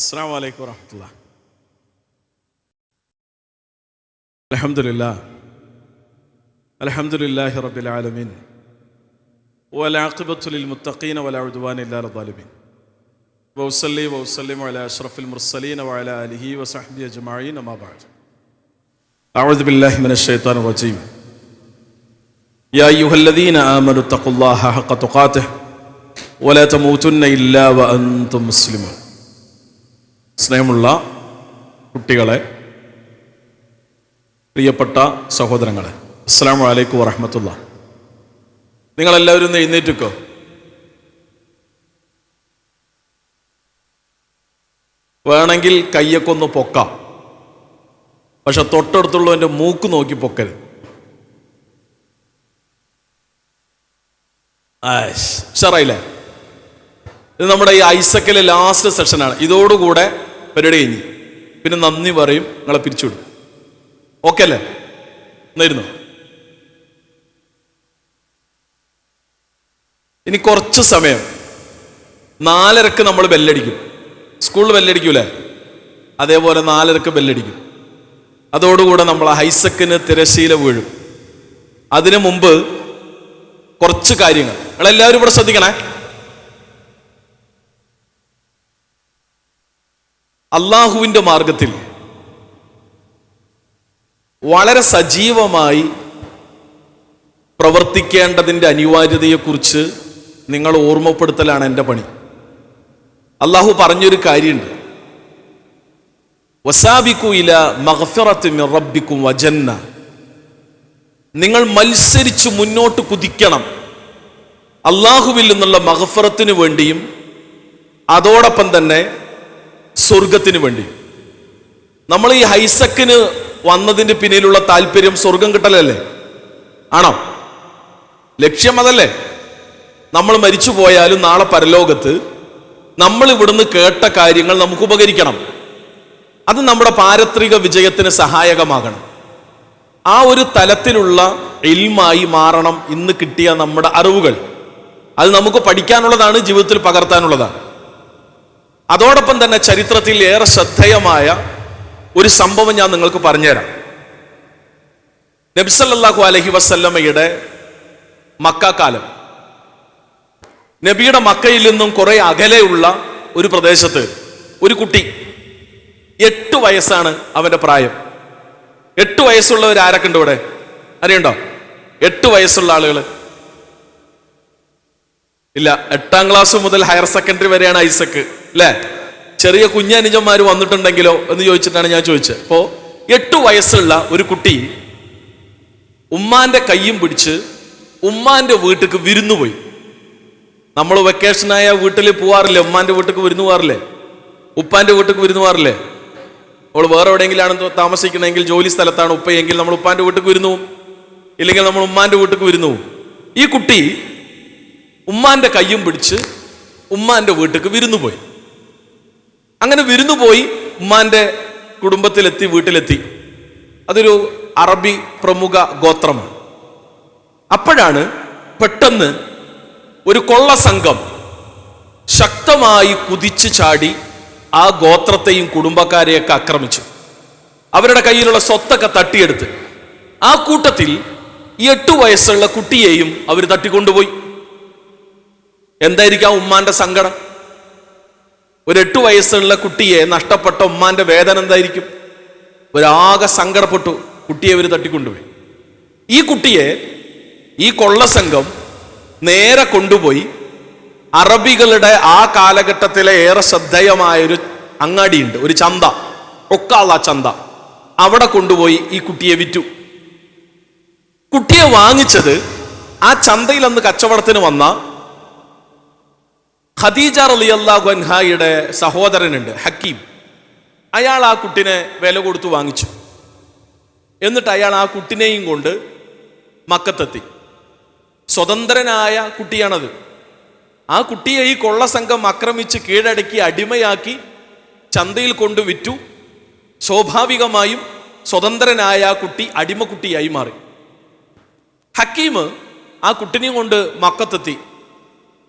السلام عليكم ورحمة الله. الحمد لله الحمد لله رب العالمين. والعاقبة للمتقين ولا عدوان إلا على الظالمين. وأصلي وأسلم على أشرف المرسلين وعلى آله وصحبه أجمعين أما بعد. أعوذ بالله من الشيطان الرجيم. يا أيها الذين آمنوا اتقوا الله حق تقاته ولا تموتن إلا وأنتم مسلمون. സ്നേഹമുള്ള കുട്ടികളെ പ്രിയപ്പെട്ട സഹോദരങ്ങളെ അസ്സാം വലൈക്കും വറഹമത്തുള്ള. നിങ്ങളെല്ലാവരും എഴുന്നേറ്റിക്കോ? വേണമെങ്കിൽ കയ്യൊക്കെ ഒന്ന് പൊക്കാം. പക്ഷെ തൊട്ടടുത്തുള്ളവന്റെ മൂക്ക് നോക്കി പൊക്കരുത്. ഉഷാറായില്ലേ? ഇത് നമ്മുടെ ഈ ഐസക്കിലെ ലാസ്റ്റ് സെഷനാണ് ഇതോടുകൂടെ പരിപാടി കഴിഞ്ഞ്. പിന്നെ നന്ദി പറയും നിങ്ങളെ പിരിച്ചുവിടും. ഓക്കെ അല്ലേ? എന്നായിരുന്നു? ഇനി കുറച്ച് സമയം. നാലരക്ക് നമ്മൾ ബെല്ലടിക്കും. സ്കൂളിൽ ബെല്ലടിക്കൂലേ? അതേപോലെ നാലരക്ക് ബെല്ലടിക്കും. അതോടുകൂടെ നമ്മൾ ഹൈസക്കിന് തിരശീല വീഴും. അതിനു മുമ്പ് കുറച്ച് കാര്യങ്ങൾ. നിങ്ങളെല്ലാവരും ഇവിടെ ശ്രദ്ധിക്കണേ. അള്ളാഹുവിന്റെ മാർഗത്തിൽ വളരെ സജീവമായി പ്രവർത്തിക്കേണ്ടതിന്റെ അനിവാര്യതയെക്കുറിച്ച് നിങ്ങൾ ഓർമ്മപ്പെടുത്തലാണ് എന്റെ പണി. അള്ളാഹു പറഞ്ഞൊരു കാര്യമുണ്ട്. വസാബിക്കു ഇല റബ്ബിക്കും വജന്ന. നിങ്ങൾ മത്സരിച്ച് മുന്നോട്ട് കുതിക്കണം. അള്ളാഹുവിൽ നിന്നുള്ള മഹഫറത്തിന് വേണ്ടിയും അതോടൊപ്പം തന്നെ സ്വർഗത്തിന് വേണ്ടി. നമ്മൾ ഈ ഹൈസക്കിന് വന്നതിന്റെ പിന്നിലുള്ള താല്പര്യം സ്വർഗം കിട്ടലല്ലേ? ആണോ? ലക്ഷ്യം അതല്ലേ? നമ്മൾ മരിച്ചു പോയാലും നാളെ പരലോകത്ത് നമ്മൾ ഇവിടുന്ന് കേട്ട കാര്യങ്ങൾ നമുക്ക് ഉപകരിക്കണം. അത് നമ്മുടെ പാരത്രിക വിജയത്തിന് സഹായകമാകണം. ആ ഒരു തലത്തിലുള്ള എൽമായി മാറണം ഇന്ന് കിട്ടിയ നമ്മുടെ അറിവുകൾ. അത് നമുക്ക് പഠിക്കാനുള്ളതാണ് ജീവിതത്തിൽ പകർത്താനുള്ളതാണ്. അതോടൊപ്പം തന്നെ ചരിത്രത്തിൽ ഏറെ ശ്രദ്ധേയമായ ഒരു സംഭവം ഞാൻ നിങ്ങൾക്ക് പറഞ്ഞുതരാം. നബിസല്ലാഹു അലഹി വസല്ലമ്മയുടെ മക്കാലം നബിയുടെ മക്കയിൽ നിന്നും കുറെ അകലെയുള്ള ഒരു പ്രദേശത്ത് ഒരു കുട്ടി എട്ട് വയസ്സാണ് അവന്റെ പ്രായം. എട്ട് വയസ്സുള്ളവർ ആരൊക്കെ ഉണ്ട് ഇവിടെ? അറിയണ്ടോ എട്ട് വയസ്സുള്ള ആളുകൾ ഇല്ല എട്ടാം ക്ലാസ് മുതൽ ഹയർ സെക്കൻഡറി വരെയാണ് ഐസക്ക് അല്ലേ ചെറിയ കുഞ്ഞനുജന്മാർ വന്നിട്ടുണ്ടെങ്കിലോ എന്ന് ചോദിച്ചിട്ടാണ് ഞാൻ ചോദിച്ചത്. അപ്പോ എട്ട് വയസ്സുള്ള ഒരു കുട്ടി ഉമ്മാന്റെ കയ്യും പിടിച്ച് ഉമ്മാന്റെ വീട്ടിക്ക് വിരുന്നു പോയി. നമ്മൾ വെക്കേഷനായ വീട്ടിൽ പോവാറില്ലേ? ഉമ്മാന്റെ വീട്ടിക്ക് വിരുന്നു പോവാറില്ലേ? ഉപ്പാന്റെ വീട്ടിക്ക് വിരുന്നു പോവാറില്ലേ? നമ്മൾ വേറെ എവിടെയെങ്കിലാണ് താമസിക്കണമെങ്കിൽ ജോലി സ്ഥലത്താണ്. ഉപ്പയെങ്കിൽ നമ്മൾ ഉപ്പാന്റെ വീട്ടിക്ക് വിരുന്നു ഇല്ലെങ്കിൽ നമ്മൾ ഉമ്മാന്റെ വീട്ടിക്ക് വിരുന്നു ഈ കുട്ടി ഉമ്മാന്റെ കയ്യും പിടിച്ച് ഉമ്മാന്റെ വീട്ടിലേക്ക് വിരുന്നു പോയി. അങ്ങനെ വിരുന്നു പോയി ഉമ്മാന്റെ കുടുംബത്തിലെത്തി വീട്ടിലെത്തി. അതൊരു അറബി പ്രമുഖ ഗോത്രമാണ്. അപ്പോഴാണ് പെട്ടെന്ന് ഒരു കൊള്ള സംഘം ശക്തമായി കുതിച്ചു ചാടി ആ ഗോത്രത്തെയും കുടുംബക്കാരെയൊക്കെ ആക്രമിച്ചു. അവരുടെ കയ്യിലുള്ള സ്വത്തൊക്കെ തട്ടിയെടുത്ത് ആ കൂട്ടത്തിൽ എട്ടു വയസ്സുള്ള കുട്ടിയെയും അവർ തട്ടിക്കൊണ്ടുപോയി. എന്തായിരിക്കും ആ ഉമ്മാന്റെ സങ്കടം? ഒരു എട്ട് വയസ്സുള്ള കുട്ടിയെ നഷ്ടപ്പെട്ട ഉമ്മാന്റെ വേദന എന്തായിരിക്കും? ഒരാകെ സങ്കടപ്പെട്ടു കുട്ടിയെ ഇവർ തട്ടിക്കൊണ്ടുപോയി. ഈ കുട്ടിയെ ഈ കൊള്ളസംഘം നേരെ കൊണ്ടുപോയി അറബികളുടെ ആ കാലഘട്ടത്തിലെ ഏറെ ശ്രദ്ധേയമായ ഒരു അങ്ങാടിയുണ്ട് ഒരു ചന്ത ഒക്കാള ചന്ത. അവിടെ കൊണ്ടുപോയി ഈ കുട്ടിയെ വിറ്റു. കുട്ടിയെ വാങ്ങിച്ചത് ആ ചന്തയിൽ അന്ന് കച്ചവടത്തിന് വന്ന ഖദീജ റളിയല്ലാഹു അൻഹായുടെ സഹോദരനുണ്ട് ഹക്കീം. അയാൾ ആ കുട്ടിനെ വില കൊടുത്തു വാങ്ങിച്ചു. എന്നിട്ട് അയാൾ ആ കുട്ടിനെയും കൊണ്ട് മക്കത്തെത്തി. സ്വതന്ത്രനായ കുട്ടിയാണത്. ആ കുട്ടിയെ ഈ കൊള്ളസംഘം ആക്രമിച്ച് കീഴടക്കി അടിമയാക്കി ചന്തയിൽ കൊണ്ട് വിറ്റു. സ്വാഭാവികമായും സ്വതന്ത്രനായ ആ കുട്ടി അടിമക്കുട്ടിയായി മാറി. ഹക്കീം ആ കുട്ടിനെയും കൊണ്ട് മക്കത്തെത്തി.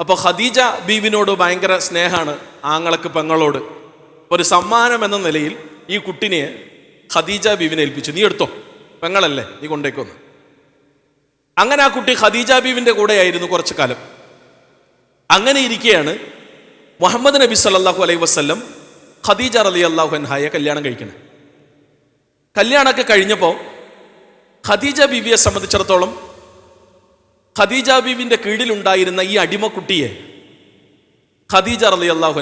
അപ്പോൾ ഖദീജ ബീവിനോട് ഭയങ്കര സ്നേഹമാണ് ആങ്ങളക്ക് പെങ്ങളോട്. ഒരു സമ്മാനം എന്ന നിലയിൽ ഈ കുട്ടിനെ ഖദീജ ബീവിനെ ഏൽപ്പിച്ചു. നീ എടുത്തോ? പെങ്ങളല്ലേ നീ കൊണ്ടേക്കൊന്ന്. അങ്ങനെ ആ കുട്ടി ഖദീജ ബീവിന്റെ കൂടെയായിരുന്നു കുറച്ചു കാലം. അങ്ങനെ ഇരിക്കുകയാണ് മുഹമ്മദ് നബി സല്ലാഹു അലൈഹി വസല്ലം ഖദീജ റലി അള്ളാഹു അൻഹായെ കല്യാണം കഴിക്കണേ. കല്യാണമൊക്കെ കഴിഞ്ഞപ്പോൾ ഖദീജ ബീവിയെ സംബന്ധിച്ചിടത്തോളം ഖദീജ ബീവിന്റെ കീഴിലുണ്ടായിരുന്ന ഈ അടിമക്കുട്ടിയെ ഖദീജ അലി അള്ളാഹു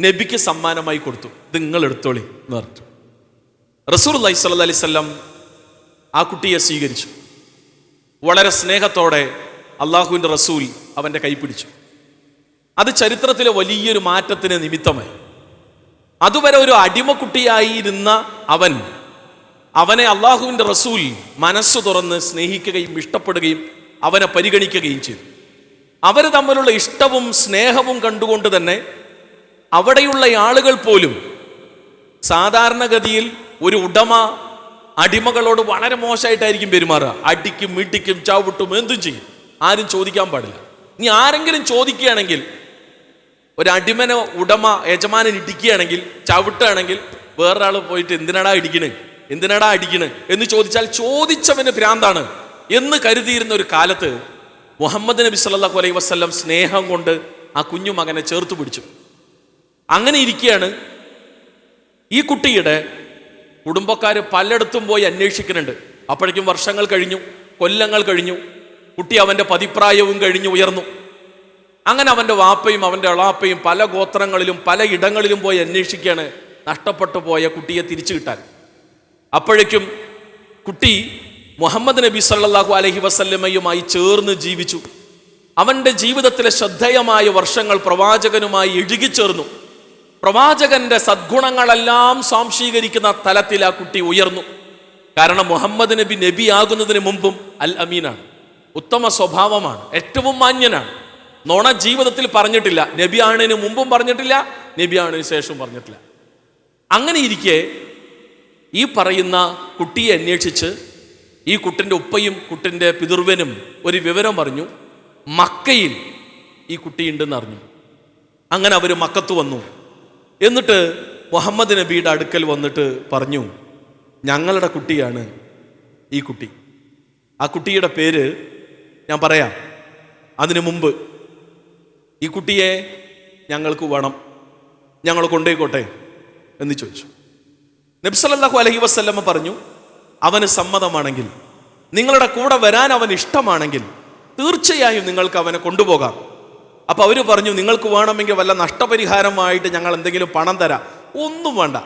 നബിക്ക് സമ്മാനമായി കൊടുത്തു. ഇത് നിങ്ങൾ എടുത്തോളി എന്ന് പറഞ്ഞു. റസൂർ അലൈഹി സ്വല്ല അലൈഹി സ്വല്ലം ആ കുട്ടിയെ സ്വീകരിച്ചു. വളരെ സ്നേഹത്തോടെ അള്ളാഹുവിന്റെ റസൂൽ അവന്റെ കൈ പിടിച്ചു. അത് ചരിത്രത്തിലെ വലിയൊരു മാറ്റത്തിന് നിമിത്തമായി. അതുവരെ ഒരു അടിമക്കുട്ടിയായിരുന്ന അവൻ അവനെ അള്ളാഹുവിന്റെ റസൂൽ മനസ്സു തുറന്ന് സ്നേഹിക്കുകയും ഇഷ്ടപ്പെടുകയും അവനെ പരിഗണിക്കുകയും ചെയ്തു. അവർ തമ്മിലുള്ള ഇഷ്ടവും സ്നേഹവും കണ്ടുകൊണ്ട് തന്നെ അവിടെയുള്ള ആളുകൾ പോലും സാധാരണഗതിയിൽ ഒരു ഉടമ അടിമകളോട് വളരെ മോശമായിട്ടായിരിക്കും പെരുമാറുക. അടിക്കും മീട്ടിക്കും ചവിട്ടും എന്തും ചെയ്യും. ആരും ചോദിക്കാൻ പാടില്ല. ഇനി ആരെങ്കിലും ചോദിക്കുകയാണെങ്കിൽ ഒരു അടിമനെ ഉടമ യജമാനൻ ഇടിക്കുകയാണെങ്കിൽ ചവിട്ടുകയാണെങ്കിൽ വേറൊരാൾ പോയിട്ട് എന്തിനടാ ഇടിക്കണേ? എന്തിനടാ അടിക്കണേ? എന്ന് ചോദിച്ചാൽ ചോദിച്ചവന് ഭ്രാന്താണ്. എന്ന് കരുതിയിരുന്ന ഒരു കാലത്ത് മുഹമ്മദ് നബി സല്ലല്ലാഹു അലൈഹി വസല്ലം സ്നേഹം കൊണ്ട് ആ കുഞ്ഞു മകനെ ചേർത്ത് പിടിച്ചു. അങ്ങനെ ഇരിക്കുകയാണ് ഈ കുട്ടിയുടെ കുടുംബക്കാർ പലയിടത്തും പോയി അന്വേഷിക്കുന്നുണ്ട്. അപ്പോഴേക്കും വർഷങ്ങൾ കഴിഞ്ഞു കൊല്ലങ്ങൾ കഴിഞ്ഞു കുട്ടി അവന്റെ പതിപ്രായവും കഴിഞ്ഞു ഉയർന്നു. അങ്ങനെ അവന്റെ വാപ്പയും അവന്റെ അളാപ്പയും പല ഗോത്രങ്ങളിലും പല ഇടങ്ങളിലും പോയി അന്വേഷിക്കുകയാണ്. നഷ്ടപ്പെട്ടു പോയ കുട്ടിയെ തിരിച്ചു കിട്ടാൻ. അപ്പോഴേക്കും കുട്ടി മുഹമ്മദ് നബി സല്ലാഹു അലഹി വസല്ലമ്മയുമായി ചേർന്ന് ജീവിച്ചു. അവന്റെ ജീവിതത്തിലെ ശ്രദ്ധേയമായ വർഷങ്ങൾ പ്രവാചകനുമായി ഇഴുകിച്ചേർന്നു പ്രവാചകന്റെ സദ്ഗുണങ്ങളെല്ലാം സ്വാംശീകരിക്കുന്ന തലത്തിൽ ആ കുട്ടി ഉയർന്നു. കാരണം മുഹമ്മദ് നബി നബി ആകുന്നതിന് മുമ്പും അൽ അമീനാണ്. ഉത്തമ സ്വഭാവമാണ്. ഏറ്റവും മാന്യനാണ്. നോണ ജീവിതത്തിൽ പറഞ്ഞിട്ടില്ല. നബി ആണിന് മുമ്പും പറഞ്ഞിട്ടില്ല നബി ആണിന് ശേഷവും പറഞ്ഞിട്ടില്ല. അങ്ങനെ ഇരിക്കെ ഈ പറയുന്ന കുട്ടിയെ അന്വേഷിച്ച് ഈ കുട്ടിന്റെ ഉപ്പയും കുട്ടിന്റെ പിതൃവനും ഒരു വിവരം പറഞ്ഞു മക്കയിൽ ഈ കുട്ടിയുണ്ടെന്ന് അറിഞ്ഞു. അങ്ങനെ അവർ മക്കത്ത് വന്നു. എന്നിട്ട് മുഹമ്മദ് നബിയുടെ അടുക്കൽ വന്നിട്ട് പറഞ്ഞു ഞങ്ങളുടെ കുട്ടിയാണ് ഈ കുട്ടി. ആ കുട്ടിയുടെ പേര് ഞാൻ പറയാം. അതിനു മുമ്പ് ഈ കുട്ടിയെ ഞങ്ങൾക്ക് വേണം. ഞങ്ങൾ കൊണ്ടേക്കോട്ടെ എന്ന് ചോദിച്ചു. നബ്സലല്ലാഹു അലഹി വസ്ല്ലമ്മ പറഞ്ഞു അവന് സമ്മതമാണെങ്കിൽ നിങ്ങളുടെ കൂടെ വരാൻ അവൻ ഇഷ്ടമാണെങ്കിൽ തീർച്ചയായും നിങ്ങൾക്ക് അവനെ കൊണ്ടുപോകാം. അപ്പോൾ അവർ പറഞ്ഞു നിങ്ങൾക്ക് വേണമെങ്കിൽ വല്ല നഷ്ടപരിഹാരമായിട്ട് ഞങ്ങൾ എന്തെങ്കിലും പണം തരാം. ഒന്നും വേണ്ട.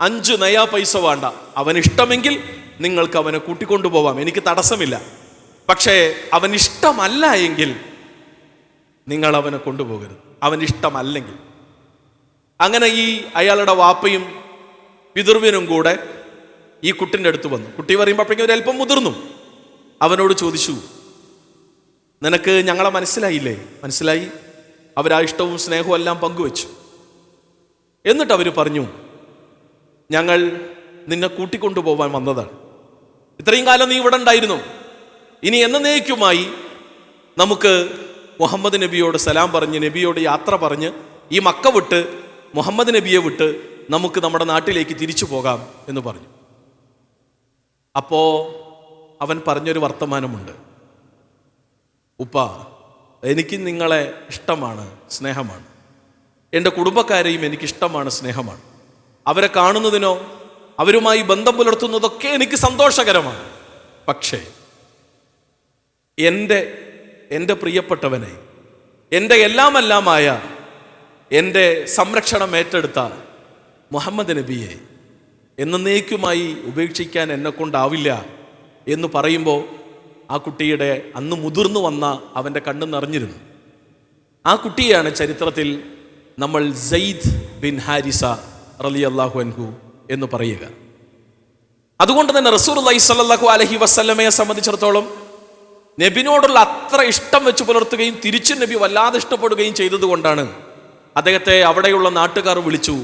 അഞ്ച് നയാ പൈസ വേണ്ട. അവൻ ഇഷ്ടമെങ്കിൽ നിങ്ങൾക്ക് അവനെ കൂട്ടിക്കൊണ്ടുപോവാം എനിക്ക് തടസ്സമില്ല. പക്ഷേ അവൻ ഇഷ്ടമല്ല എങ്കിൽ നിങ്ങൾ അവനെ കൊണ്ടുപോകരുത്. അവൻ ഇഷ്ടമല്ലെങ്കിൽ. അങ്ങനെ ഈ അയാളുടെ വാപ്പയും പിതൃവിനും കൂടെ ഈ കുട്ടിന്റെ അടുത്ത് വന്നു. കുട്ടി പറയുമ്പോഴത്തേക്കും ഒരു അല്പം മുതിർന്നു. അവനോട് ചോദിച്ചു നിനക്ക് ഞങ്ങളെ മനസ്സിലായില്ലേ? മനസ്സിലായി. അവരാ ഇഷ്ടവും സ്നേഹവും എല്ലാം പങ്കുവെച്ചു. എന്നിട്ട് അവർ പറഞ്ഞു ഞങ്ങൾ നിന്നെ കൂട്ടിക്കൊണ്ടുപോകാൻ വന്നതാണ്. ഇത്രയും കാലം നീ ഇവിടെ ഉണ്ടായിരുന്നു. ഇനി എന്നേക്കുമായി നമുക്ക് മുഹമ്മദ് നബിയോട് സലാം പറഞ്ഞ് നബിയോട് യാത്ര പറഞ്ഞ് ഈ മക്ക വിട്ട് മുഹമ്മദ് നബിയെ വിട്ട് നമുക്ക് നമ്മുടെ നാട്ടിലേക്ക് തിരിച്ചു പോകാം എന്ന് പറഞ്ഞു. അപ്പോ അവൻ പറഞ്ഞൊരു വർത്തമാനമുണ്ട്. ഉപ്പ എനിക്ക് നിങ്ങളെ ഇഷ്ടമാണ് സ്നേഹമാണ്. എന്റെ കുടുംബക്കാരെയും എനിക്ക് ഇഷ്ടമാണ് സ്നേഹമാണ്. അവരെ കാണുന്നതിനോ അവരുമായി ബന്ധം പുലർത്തുന്നതൊക്കെ എനിക്ക് സന്തോഷകരമാണ്. പക്ഷേ എന്റെ എന്റെ പ്രിയപ്പെട്ടവനെ എന്റെ എല്ലാമെല്ലാമായ എന്റെ സംരക്ഷണം ഏറ്റെടുത്ത മുഹമ്മദ് നബിയെ എന്നേക്കുമായി ഉപേക്ഷിക്കാൻ എന്നെ കൊണ്ടാവില്ല എന്ന് പറയുമ്പോൾ ആ കുട്ടിയുടെ അന്ന് മുതിർന്നു വന്ന അവന്റെ കണ്ണ് നിറഞ്ഞിരുന്നു. ആ കുട്ടിയാണ് ചരിത്രത്തിൽ നമ്മൾ സെയ്ദ് ബിൻ ഹാരിസ റലി അള്ളാഹു അൻഹു എന്ന് പറയുക. അതുകൊണ്ട് തന്നെ റസൂർ അലൈഹി സല്ലാഹു അലഹി വസ്ല്ലമയെ സംബന്ധിച്ചിടത്തോളം നബിനോടുള്ള അത്ര ഇഷ്ടം വെച്ച് പുലർത്തുകയും തിരിച്ചു നബി വല്ലാതെ ഇഷ്ടപ്പെടുകയും ചെയ്തതുകൊണ്ടാണ് അദ്ദേഹത്തെ അവിടെയുള്ള നാട്ടുകാർ വിളിച്ചു.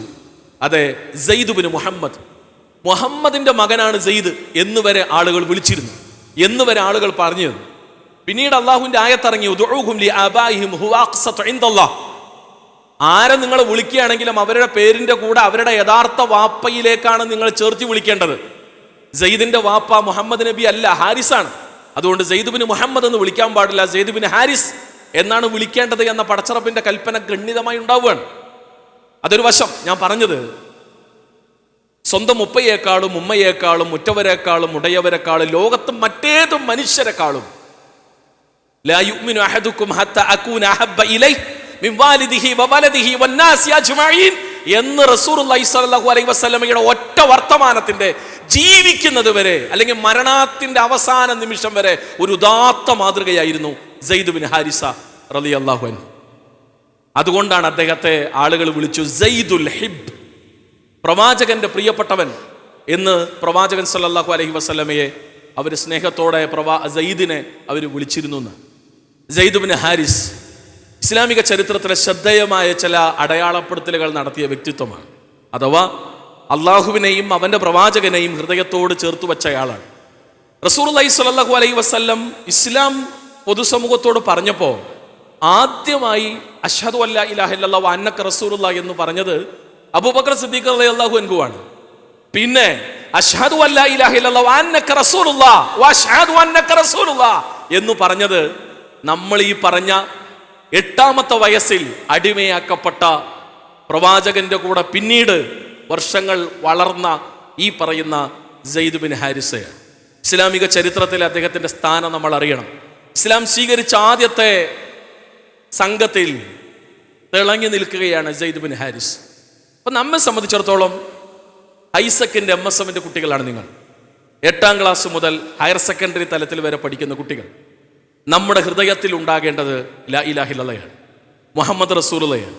അതെ സെയ്ദ് ബിൻ മുഹമ്മദ് മുഹമ്മദിന്റെ മകനാണ് സെയ്ദ് എന്ന് വരെ ആളുകൾ വിളിച്ചിരുന്നു. എന്ന് വരെ ആളുകൾ പറഞ്ഞു പിന്നീട് അള്ളാഹുവിന്റെ ആയത്തിറങ്ങി. ആരെ നിങ്ങൾ വിളിക്കുകയാണെങ്കിലും അവരുടെ പേരിന്റെ കൂടെ അവരുടെ യഥാർത്ഥ വാപ്പയിലേക്കാണ് നിങ്ങൾ ചേർത്തി വിളിക്കേണ്ടത്. സെയ്ദിന്റെ വാപ്പ മുഹമ്മദ് നബി അല്ല ഹാരിസാണ്. അതുകൊണ്ട് സെയ്ദുബിന് മുഹമ്മദ് എന്ന് വിളിക്കാൻ പാടില്ല സെയ്ദുബിന് ഹാരിസ് എന്നാണ് വിളിക്കേണ്ടത് എന്ന പടച്ചറപ്പിന്റെ കൽപ്പന ഗണ്യതമായി ഉണ്ടാവുകയാണ്. അതൊരു വശം ഞാൻ പറഞ്ഞത് സ്വന്തം ഉപ്പയേക്കാളും ഉമ്മയേക്കാളും ഉറ്റവരെക്കാളും ഉടയവരെക്കാളും ലോകത്തും മറ്റേത് മനുഷ്യരെക്കാളും. എന്ന് വസല്ലമയുടെ ഒറ്റ വർത്തമാനത്തിന്റെ ജീവിക്കുന്നത് വരെ അല്ലെങ്കിൽ മരണത്തിന്റെ അവസാന നിമിഷം വരെ ഒരു ഉദാത്ത മാതൃകയായിരുന്നു സെയ്ദ് ബിൻ ഹാരിസ റലി അള്ളാഹുൻ അതുകൊണ്ടാണ് അദ്ദേഹത്തെ ആളുകൾ വിളിച്ചു സെയ്ദുൽ ഹിബ്. പ്രവാചകന്റെ പ്രിയപ്പെട്ടവൻ എന്ന് പ്രവാചകൻ സല്ലാഹു അലഹി വസ്ലമയെ അവർ സ്നേഹത്തോടെ പ്രവാ സെയ്ദിനെ അവർ വിളിച്ചിരുന്നു എന്ന്. സെയ്ദ് ഹാരിസ് ഇസ്ലാമിക ചരിത്രത്തിലെ ശ്രദ്ധേയമായ ചില അടയാളപ്പെടുത്തലുകൾ നടത്തിയ വ്യക്തിത്വമാണ്. അഥവാ അള്ളാഹുവിനെയും അവന്റെ പ്രവാചകനെയും ഹൃദയത്തോട് ചേർത്ത് വെച്ചയാളാണ് റസൂർലൈഹി സ്വല്ലല്ലാഹു അലൈഹി വസ്ല്ലം ഇസ്ലാം പൊതുസമൂഹത്തോട് പറഞ്ഞപ്പോൾ ആദ്യമായി അഷ്ഹദു അല്ലാ ഇലാഹില്ലാ ഇല്ലല്ലാഹു വ അന്നക റസൂലുള്ള എന്ന് പറഞ്ഞത് അബൂബക്കർ സിദ്ദീഖ് അൻഹു ആണ്. പിന്നെ എന്ന് പറഞ്ഞത് നമ്മൾ ഈ പറഞ്ഞ എട്ടാമത്തെ വയസ്സിൽ അടിമയാക്കപ്പെട്ട പ്രവാചകന്റെ കൂടെ പിന്നീട് വർഷങ്ങൾ വളർന്ന ഈ പറയുന്ന സെയ്ദ് ബിൻ ഹാരിസയാണ്. ഇസ്ലാമിക ചരിത്രത്തിൽ അദ്ദേഹത്തിന്റെ സ്ഥാനം നമ്മൾ അറിയണം. ഇസ്ലാം സ്വീകരിച്ച ആദ്യത്തെ സംഘത്തിൽ തിളങ്ങി നിൽക്കുകയാണ് സെയ്ദ് ബിൻ ഹാരിസ്. അപ്പൊ നമ്മെ സംബന്ധിച്ചിടത്തോളം ഐസക്കിന്റെ എം എസ് എമ്മിന്റെ കുട്ടികളാണ് നിങ്ങൾ. എട്ടാം ക്ലാസ് മുതൽ ഹയർ സെക്കൻഡറി തലത്തിൽ വരെ പഠിക്കുന്ന കുട്ടികൾ. നമ്മുടെ ഹൃദയത്തിൽ ഉണ്ടാകേണ്ടത് ലാ ഇലാഹില്ലയാണ് മുഹമ്മദ് റസൂലുള്ളയാണ്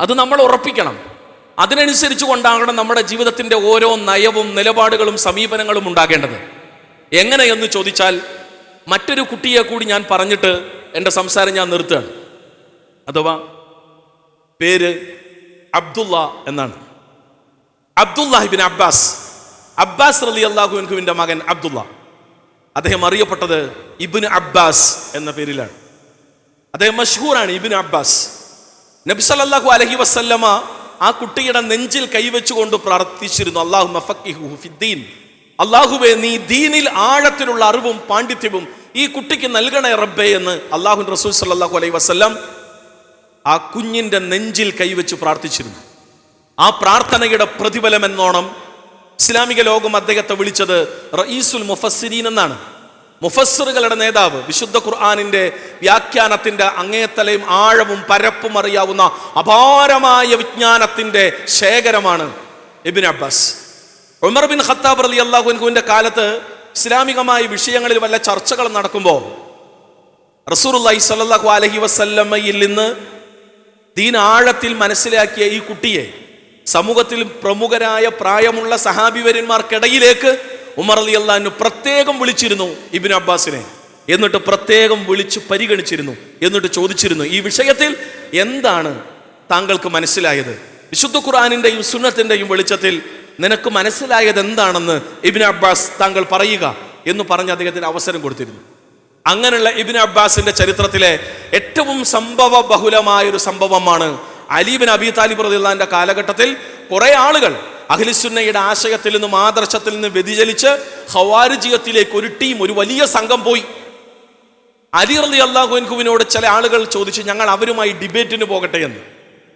അത് നമ്മൾ ഉറപ്പിക്കണം. അതിനനുസരിച്ച് കൊണ്ടാകണം നമ്മുടെ ജീവിതത്തിന്റെ ഓരോ നയവും നിലപാടുകളും സമീപനങ്ങളും ഉണ്ടാകേണ്ടത്. എങ്ങനെയെന്ന് ചോദിച്ചാൽ മറ്റൊരു കുട്ടിയെ കൂടി ഞാൻ പറഞ്ഞിട്ട് എന്റെ സംസാരം ഞാൻ നിർത്തുകയാണ്. അഥവാ പേര് അബ്ദുള്ള എന്നാണ്. Abdullah ibn Abbas. അബ്ബാസ് റലി അള്ളാഹുവിന്റെ മകൻ അബ്ദുള്ള. അദ്ദേഹം അറിയപ്പെട്ടത് ഇബിൻ അബ്ബാസ് എന്ന പേരിലാണ്. അദ്ദേഹം മഷ്ഹൂറാണ് ഇബിൻ അബ്ബാസ്. നബി അലഹി വസല്ലമ ആ കുട്ടിയുടെ നെഞ്ചിൽ കൈവച്ചുകൊണ്ട് പ്രാർത്ഥിച്ചിരുന്നു അള്ളാഹു മഫക്കിഹുദ്ദീൻ അള്ളാഹുവെ നീ ദീനിൽ ആഴത്തിലുള്ള അറിവും പാണ്ഡിത്യവും ഈ കുട്ടിക്ക് നൽകണേ റബ്ബേ എന്ന് അള്ളാഹു റസൂൽ സല്ലാഹു അലൈഹി വസല്ലം ആ കുഞ്ഞിന്റെ നെഞ്ചിൽ കൈവച്ച് പ്രാർത്ഥിച്ചിരുന്നു. ആ പ്രാർത്ഥനയുടെ പ്രതിഫലം എന്നോണം ഇസ്ലാമിക ലോകം അദ്ദേഹത്തെ വിളിച്ചത് റഈസുൽ മുഫസ്സിരീൻ എന്നാണ്. മുഫസ്സിറുകളുടെ നേതാവ് വിശുദ്ധ ഖുർആാനിന്റെ വ്യാഖ്യാനത്തിന്റെ അങ്ങേത്തലയും ആഴവും പരപ്പും അറിയാവുന്ന അപാരമായ വിജ്ഞാനത്തിന്റെ ശേഖരമാണ് Ibn Abbas. Umar bin Khattab Ali അള്ളാഹുൻഖുവിന്റെ കാലത്ത് ഇസ്ലാമികമായ വിഷയങ്ങളിൽ വല്ല ചർച്ചകൾ നടക്കുമ്പോൾ റസൂറുല്ലാഹി സ്വല്ലല്ലാഹു അലൈഹി വസല്ലമയിൽ നിന്ന് ദീൻ ആഴത്തിൽ മനസ്സിലാക്കിയ ഈ കുട്ടിയെ സമൂഹത്തിൽ പ്രമുഖരായ പ്രായമുള്ള സഹാബിവര്യന്മാർക്കിടയിലേക്ക് ഉമർ അലി അള്ളഹാനു പ്രത്യേകം വിളിച്ചിരുന്നു ഇബിൻ അബ്ബാസിനെ. എന്നിട്ട് പ്രത്യേകം വിളിച്ച് പരിഗണിച്ചിരുന്നു. എന്നിട്ട് ചോദിച്ചിരുന്നു ഈ വിഷയത്തിൽ എന്താണ് താങ്കൾക്ക് മനസ്സിലായത്? വിശുദ്ധ ഖുറാനിന്റെയും സുന്നത്തിന്റെയും വെളിച്ചത്തിൽ നിനക്ക് മനസ്സിലായത് എന്താണെന്ന് ഇബിൻ അബ്ബാസ് താങ്കൾ പറയുക എന്ന് പറഞ്ഞ് അദ്ദേഹത്തിന് അവസരം കൊടുത്തിരുന്നു. അങ്ങനെയുള്ള ഇബിൻ അബ്ബാസിന്റെ ചരിത്രത്തിലെ ഏറ്റവും സംഭവ ബഹുലമായ ഒരു സംഭവമാണ് അലീബിൻ അബി താലിബ് റദിള്ളാന്റെ കാലഘട്ടത്തിൽ കുറെ ആളുകൾ അഖിലിസുന്നയുടെ ആശയത്തിൽ നിന്നും ആദർശത്തിൽ നിന്ന് വ്യതിചലിച്ച് ഹവാരിജിയത്തിലേക്ക് ഒരു ടീം ഒരു വലിയ സംഘം പോയി. അലി റലി അള്ളാഹുവിനോട് ചില ആളുകൾ ചോദിച്ചു ഞങ്ങൾ അവരുമായി ഡിബേറ്റിന് പോകട്ടെ എന്ന്.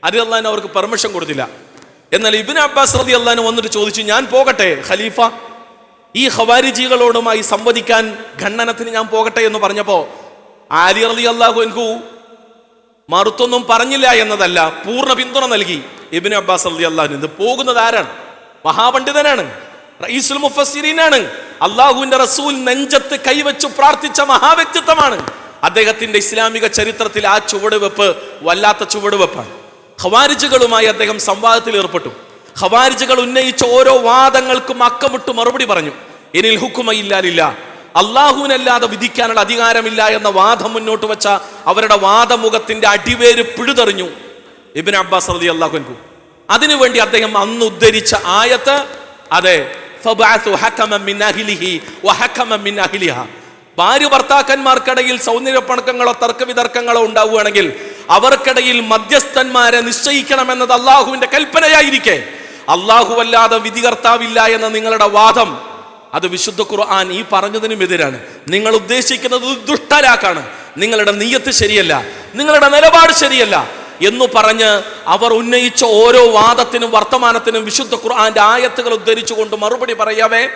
അലി അള്ളഹാൻ അവർക്ക് പെർമിഷൻ കൊടുത്തില്ല. എന്നാൽ ഇബിൻ അബ്ബാസ് റതി അള്ളഹാൻ വന്നിട്ട് ചോദിച്ചു ഞാൻ പോകട്ടെ ഖലീഫ? ഈ ഹവാരിജികളോടുമായി സംവദിക്കാൻ ഖണ്ഡനത്തിന് ഞാൻ പോകട്ടെ എന്ന് പറഞ്ഞപ്പോ ആലി അലി അള്ളാഹു എൻകു മറുത്തൊന്നും പറഞ്ഞില്ല എന്നതല്ല പൂർണ പിന്തുണ നൽകി. ഇബിൻ അബ്ബാസ് അലി അള്ളാഹു ഇത് പോകുന്നത് ആരാണ്? മഹാപണ്ഡിതനാണ് മുഫസ്സിരീനാണ്. അള്ളാഹുവിന്റെ റസൂൽ നെഞ്ചത്ത് കൈവച്ച് പ്രാർത്ഥിച്ച മഹാവ്യക്തിത്വമാണ്. അദ്ദേഹത്തിന്റെ ഇസ്ലാമിക ചരിത്രത്തിൽ ആ ചുവടുവെപ്പ് വല്ലാത്ത ചുവടുവെപ്പാണ്. ഖവാരിജുകളുമായി അദ്ദേഹം സംവാദത്തിൽ ഏർപ്പെട്ടു. ഖവാരിജുകൾ ഉന്നയിച്ച ഓരോ വാദങ്ങൾക്കും അക്കമിട്ട് മറുപടി പറഞ്ഞു. ഇനിൽ ഹുക്കുമയില്ലാലില്ല അള്ളാഹുവിനല്ലാതെ വിധിക്കാനുള്ള അധികാരമില്ല എന്ന വാദം മുന്നോട്ട് വെച്ച അവരുടെ വാദമുഖത്തിന്റെ അടിവേര് പിഴുതെറിഞ്ഞു ഇബിൻ അബ്ബാസ് റതി അള്ളാഹുൻകു അതിനുവേണ്ടി അദ്ദേഹം അന്ന് ഉദ്ധരിച്ച ആയത്ത് അതെ ഭാര്യ ഭർത്താക്കന്മാർക്കിടയിൽ സൗന്ദര്യപ്പണക്കങ്ങളോ തർക്കവിതർക്കങ്ങളോ ഉണ്ടാവുകയാണെങ്കിൽ അവർക്കിടയിൽ മധ്യസ്ഥന്മാരെ നിശ്ചയിക്കണമെന്നത് അള്ളാഹുവിന്റെ കൽപ്പനയായിരിക്കെ. അള്ളാഹു അല്ലാതെ വിധികർത്താവില്ല എന്ന നിങ്ങളുടെ വാദം അത് വിശുദ്ധ ഖുർആൻ ഈ പറഞ്ഞതിനും എതിരാണ്. നിങ്ങൾ ഉദ്ദേശിക്കുന്നത് ദുഷ്ടരാക്കാണ്. നിങ്ങളുടെ നീയത്ത് ശരിയല്ല. നിങ്ങളുടെ നിലപാട് ശരിയല്ല. എന്ന് പറഞ്ഞ് അവർ ഉന്നയിച്ച ഓരോ വാദത്തിനും വർത്തമാനത്തിനും വിശുദ്ധ ഖുർആന്റെ ആയത്തുകൾ ഉദ്ധരിച്ചുകൊണ്ട് മറുപടി പറയവേ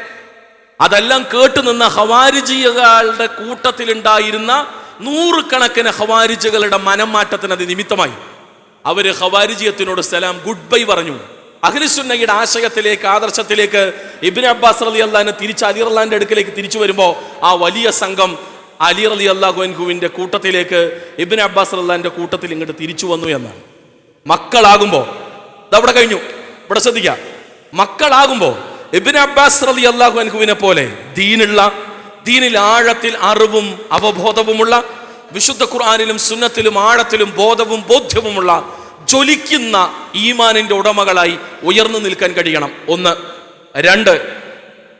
അതെല്ലാം കേട്ടുനിന്ന ഹവാരിജികളുടെ കൂട്ടത്തിലുണ്ടായിരുന്ന നൂറുകണക്കിന് ഹവാരിജുകളുടെ മനംമാറ്റത്തിന് അത് നിമിത്തമായി. അവർ ഹവാരിജിയത്തിനോട് സലാം ഗുഡ് ബൈ പറഞ്ഞു. അഖിലുസുന്നയുടെ ആശയത്തിലേക്ക് ആദർശത്തിലേക്ക് ഇബിൻ അബ്ബാസ് അലി അള്ളഹാനെ തിരിച്ച് അലി അള്ളാന്റെ അടുക്കിലേക്ക് തിരിച്ചു വരുമ്പോൾ ആ വലിയ സംഘം അലി അലി അള്ളാഹുവിന്റെ കൂട്ടത്തിലേക്ക് ഇബിൻ അബ്ബാസ് അള്ളഹാന്റെ കൂട്ടത്തിൽ ഇങ്ങോട്ട് തിരിച്ചു വന്നു എന്നാണ്. മക്കളാകുമ്പോൾ ഇതവിടെ കഴിഞ്ഞു. ഇവിടെ ശ്രദ്ധിക്കുക മക്കളാകുമ്പോൾ ഇബിൻ അബ്ബാസ് അലി അള്ളാഹു അൻഹുവിനെ പോലെ ദീനുള്ള ദീനിൽ ആഴത്തിൽ അറിവും അവബോധവുമുള്ള വിശുദ്ധ ഖുർആാനിലും സുന്നത്തിലും ആഴത്തിലും ബോധവും ബോധ്യവുമുള്ള ജ്വലിക്കുന്ന ഈമാനിന്റെ ഉടമകളായി ഉയർന്നു നിൽക്കാൻ കഴിയണം. ഒന്ന് രണ്ട്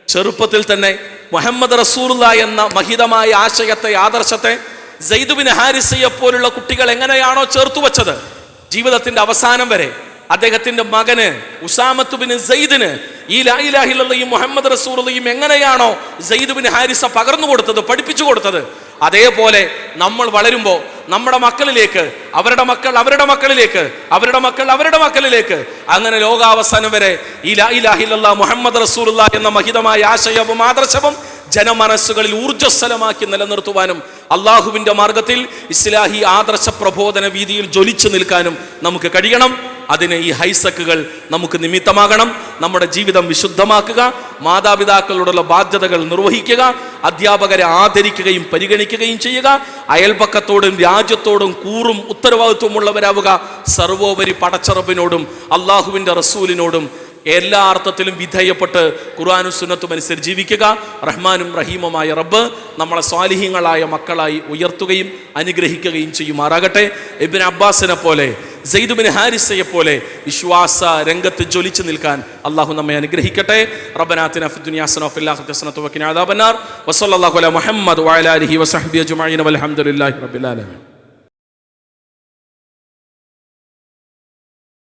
ചെറുപ്പത്തിൽ തന്നെ മുഹമ്മദ് റസൂറുല്ല എന്ന മഹിതമായ ആശയത്തെ ആദർശത്തെ ജയ്ദുബിൻ ഹാരിസയെ പോലുള്ള കുട്ടികൾ എങ്ങനെയാണോ ചേർത്തു വച്ചത്? ജീവിതത്തിന്റെ അവസാനം വരെ. അദ്ദേഹത്തിന്റെ മകന് ഉസാമത്തുബിന് സെയ്ദിന് ഈ ലായിലാഹിലയും മുഹമ്മദ് റസൂറുള്ളയും എങ്ങനെയാണോ സെയ്ദുബിന് ഹാരിസ പകർന്നു കൊടുത്തത് പഠിപ്പിച്ചു കൊടുത്തത്? അതേപോലെ നമ്മൾ വളരുമ്പോൾ നമ്മുടെ മക്കളിലേക്ക് അവരുടെ മക്കൾ അവരുടെ മക്കളിലേക്ക് അവരുടെ മക്കൾ അവരുടെ മക്കളിലേക്ക്. അങ്ങനെ ലോകാവസാനം വരെ ഈ ഇലാഹില്ലാ മുഹമ്മദ് റസൂലുള്ള എന്ന മഹിതമായ ആശയവും ആദർശവും ജനമനസ്സുകളിൽ ഊർജസ്വലമാക്കി നിലനിർത്തുവാനും അള്ളാഹുവിന്റെ മാർഗത്തിൽ ഇസ്ലാഹി ആദർശ പ്രബോധന വീതിയിൽ ജ്വലിച്ചു നിൽക്കാനും നമുക്ക് കഴിയണം. അതിന് ഈ ഹൈസക്കുകൾ നമുക്ക് നിമിത്തമാകണം. നമ്മുടെ ജീവിതം വിശുദ്ധമാക്കുക. മാതാപിതാക്കളോടുള്ള ബാധ്യതകൾ നിർവഹിക്കുക. അധ്യാപകരെ ആദരിക്കുകയും പരിഗണിക്കുകയും ചെയ്യുക. അയൽപക്കത്തോടും രാജ്യത്തോടും കൂറും ഉത്തരവാദിത്വമുള്ളവരാവുക. സർവോപരി പടച്ചറപ്പിനോടും അള്ളാഹുവിന്റെ റസൂലിനോടും എല്ലാ അർത്ഥത്തിലും വിധേയപ്പെട്ട് ഖുർആാനും സുന്നത്തും അനുസരിച്ച് ജീവിക്കുക. റഹ്മാനും റഹീമുമായ റബ്ബ് നമ്മളെ സ്വാലിഹ്യങ്ങളായ മക്കളായി ഉയർത്തുകയും അനുഗ്രഹിക്കുകയും ചെയ്യുമാറാകട്ടെ. എബിൻ അബ്ബാസിനെ പോലെ സെയ്ദുബിൻ ഹാരിസയെ പോലെ വിശ്വാസ രംഗത്ത് ജ്വലിച്ചു നിൽക്കാൻ അള്ളാഹു നമ്മെ അനുഗ്രഹിക്കട്ടെ. റബ്ബനാത്തിന വസല്ലല്ലാഹു അലാ മുഹമ്മദ് വഅലാ ആലിഹി വസഹ്ബിഹി അജ്മഈൻ. റബ്ബിൽ ആലമീൻ.